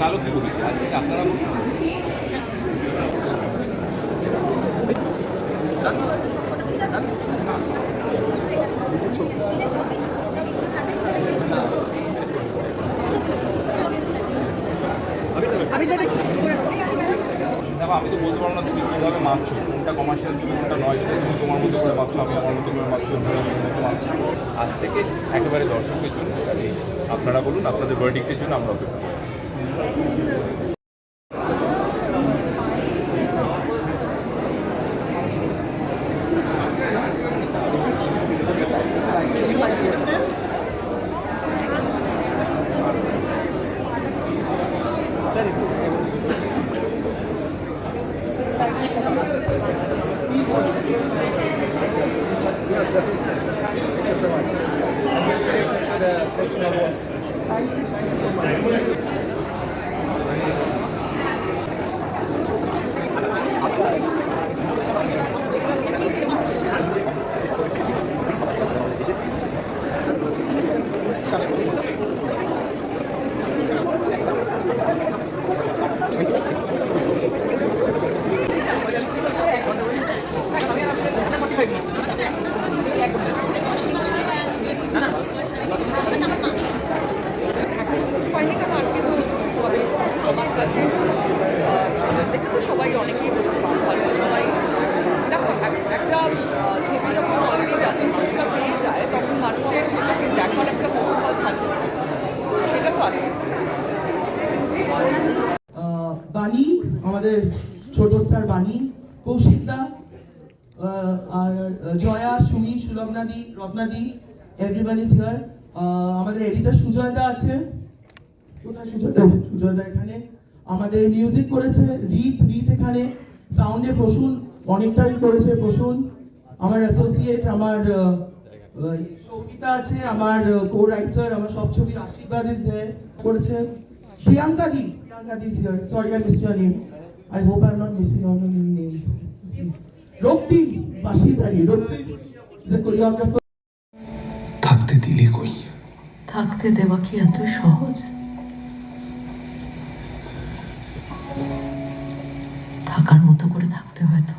কালো কি বলেছি আজ থেকে আপনারা। দেখো। আমি তো বলতে পারব না তুমি কীভাবে মাপছো। কোনটা কমার্শিয়াল তুমি কোনটা নয় সেটা তুমি তোমার মতো করে মাপছো। আমি আমার মতো করে মাপছো মাপছি। আজ থেকে একেবারে দর্শকের জন্য আপনারা বলুন আপনাদের ভার্ডিক্টের জন্য আমরা অপেক্ষা করছি। Thank you so much. আমার দেখে তো সবাই অনেকেই বলেছে ভালো সবাই। দেখো একটা ছবি যখন অলরেডি রাতের মানুষরা পেয়ে যায়, তখন মানুষের সেটাকে দেখার একটা কৌতূহল থাকে। সেটা তো আছে। বাণী, আমাদের ছোট স্টার বাণী কৌশিকদা আর জয়া, সুমি সুলগ্নাদি রত্নাদি এভরিওয়ান ইজ হিয়ার আমাদের এডিটর সুজয়দা আছে। কোথায় সুজয়দা আছে? সুজয়দা এখানে। আমাদের মিউজিক করেছে রিত রিত এখানে সাউন্ডে প্রসূন অনেকটাই করেছে প্রসূন। আমার অ্যাসোসিয়েট আমার সৌমিতা আছে আমার কো রাইটার আমার সব ছবির আশীর্বাদ ইজ করেছে। Priyanka di Priyanka di here sorry I miss your name I hope I am not missing out on any names Raktim বাসিদারি Raktim is a choreographer থাকতে দিলে কই? থাকতে দেওয়া কি এত সহজ? থাকার মতো করে থাকতে হয়তো